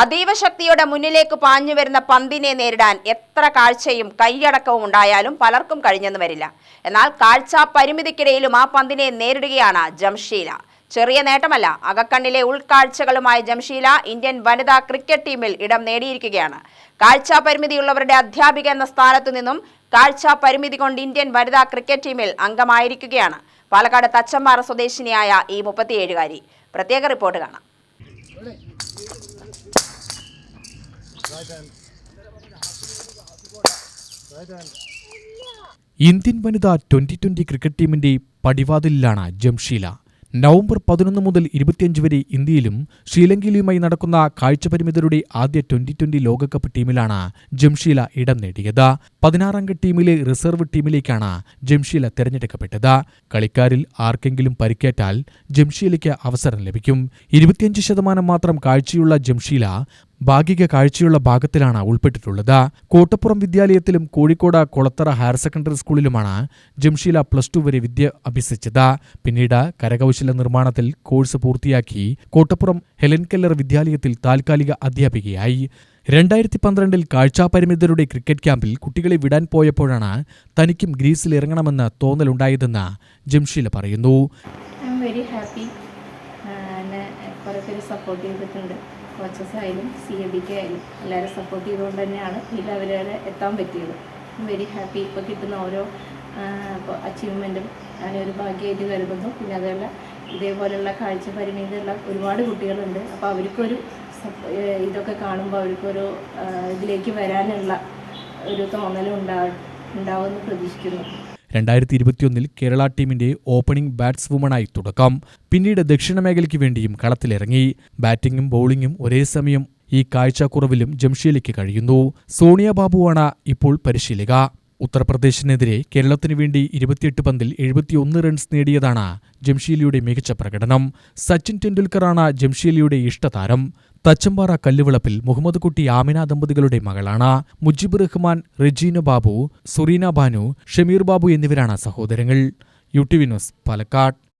അതീവ ശക്തിയുടെ മുന്നിലേക്ക് പാഞ്ഞു വരുന്ന പന്തിനെ നേരിടാൻ എത്ര കാഴ്ചയും കൈയടക്കവും ഉണ്ടായാലും പലർക്കും കഴിഞ്ഞെന്ന് വരില്ല. എന്നാൽ കാഴ്ച പരിമിതിക്കിടയിലും ആ പന്തിനെ നേരിടുകയാണ് ജംഷീല. ചെറിയ നേട്ടമല്ല അകക്കണ്ണിലെ ഉൾക്കാഴ്ചകളുമായ ജംഷീല ഇന്ത്യൻ വനിതാ ക്രിക്കറ്റ് ടീമിൽ ഇടം നേടിയിരിക്കുകയാണ്. കാഴ്ച പരിമിതിയുള്ളവരുടെ അധ്യാപിക എന്ന സ്ഥാനത്തു നിന്നും കാഴ്ച പരിമിതി കൊണ്ട് ഇന്ത്യൻ വനിതാ ക്രിക്കറ്റ് ടീമിൽ അംഗമായിരിക്കുകയാണ് പാലക്കാട് തച്ചമ്പാറ സ്വദേശിനിയായ ഈ മുപ്പത്തിയേഴുകാരി. പ്രത്യേക റിപ്പോർട്ട് കാണാം. ഇന്ത്യൻ വനിതാ ട്വന്റി ട്വന്റി ക്രിക്കറ്റ് ടീമിന്റെ പടിവാതിലിലാണ് ജംഷീല. നവംബർ പതിനൊന്ന് മുതൽ ഇരുപത്തിയഞ്ച് വരെ ഇന്ത്യയിലും ശ്രീലങ്കയിലുമായി നടക്കുന്ന കാഴ്ചപരിമിതരുടെ ആദ്യ ട്വന്റി ട്വന്റി ലോകകപ്പ് ടീമിലാണ് ജംഷീല ഇടം നേടിയത്. പതിനാറംഗ ടീമിലെ റിസർവ് ടീമിലേക്കാണ് ജംഷീല തെരഞ്ഞെടുക്കപ്പെട്ടത്. കളിക്കാരിൽ ആർക്കെങ്കിലും പരിക്കേറ്റാൽ ജംഷീലയ്ക്ക് അവസരം ലഭിക്കും. ഇരുപത്തിയഞ്ച് ശതമാനം മാത്രം കാഴ്ചയുള്ള ജംഷീല ഭാഗിക കാഴ്ചയുള്ള ഭാഗത്തിലാണ് ഉൾപ്പെട്ടിട്ടുള്ളത്. കോട്ടപ്പുറം വിദ്യാലയത്തിലും കോഴിക്കോട് കൊളത്തറ ഹയർ സെക്കൻഡറി സ്കൂളിലുമാണ് ജംഷീല പ്ലസ് ടു വരെ വിദ്യ അഭ്യസിച്ചത്. പിന്നീട് കരകൗശല നിർമ്മാണത്തിൽ കോഴ്സ് പൂർത്തിയാക്കി കോട്ടപ്പുറം ഹെലൻ കെല്ലർ വിദ്യാലയത്തിൽ താൽക്കാലിക അധ്യാപികയായി. രണ്ടായിരത്തി പന്ത്രണ്ടിൽ കാഴ്ചാപരിമിതരുടെ ക്രിക്കറ്റ് ക്യാമ്പിൽ കുട്ടികളെ വിടാൻ പോയപ്പോഴാണ് തനിക്കും ഗ്രീസിൽ ഇറങ്ങണമെന്ന് തോന്നലുണ്ടായതെന്ന് ജംഷീല പറയുന്നു. വെരി ഹാപ്പി സപ്പോർട്ട് ചെയ്തിട്ടുണ്ട്. കോച്ചസ് ആയാലും സി എ ബിക്ക് ആയാലും എല്ലാവരും സപ്പോർട്ട് ചെയ്തുകൊണ്ട് തന്നെയാണ് ഈ അവരവരെ വരെ എത്താൻ പറ്റിയത്. വെരി ഹാപ്പി ഇപ്പോൾ കിട്ടുന്ന ഓരോ അച്ചീവ്മെന്റും ഞാനൊരു ഭാഗ്യമായിട്ട് കരുതുന്നു. പിന്നെ അതേപോലെ ഇതേപോലെയുള്ള കാഴ്ച പരിമിതിയുള്ള ഒരുപാട് കുട്ടികളുണ്ട്. അപ്പോൾ അവർക്കൊരു ഇതൊക്കെ കാണുമ്പോൾ അവർക്കൊരു ഇതിലേക്ക് വരാനുള്ള ഒരു തോന്നലും ഉണ്ടാവും ഉണ്ടാവുമെന്ന് പ്രതീക്ഷിക്കുന്നു. രണ്ടായിരത്തി ഇരുപത്തിയൊന്നിൽ കേരള ടീമിന്റെ ഓപ്പണിംഗ് ബാറ്റ്സ്വുമണായി തുടക്കം. പിന്നീട് ദക്ഷിണ മേഖലയ്ക്ക് വേണ്ടിയും കളത്തിലിറങ്ങി. ബാറ്റിംഗും ബൌളിംഗും ഒരേ സമയം ഈ കാഴ്ചക്കുറവിലും ജംഷീലയ്ക്ക് കഴിയുന്നു. സോണിയ ബാബുവാണ് ഇപ്പോൾ പരിശീലിക. ഉത്തർപ്രദേശിനെതിരെ കേരളത്തിനു വേണ്ടി ഇരുപത്തിയെട്ട് പന്തിൽ എഴുപത്തിയൊന്ന് റൺസ് നേടിയതാണ് ജംഷീലിയുടെ മികച്ച പ്രകടനം. സച്ചിൻ ടെണ്ടുൽക്കറാണ് ജംഷീലിയുടെ ഇഷ്ടതാരം. തച്ചമ്പാറ കല്ലുവിളപ്പിൽ മുഹമ്മദ് കുട്ടി ആമിന ദമ്പതികളുടെ മകളാണ്. മുജിബ് റഹ്മാൻ റെജീന ബാബു സുറീന ബാനു ഷമീർ ബാബു എന്നിവരാണ് സഹോദരങ്ങൾ. U T news Palakkad.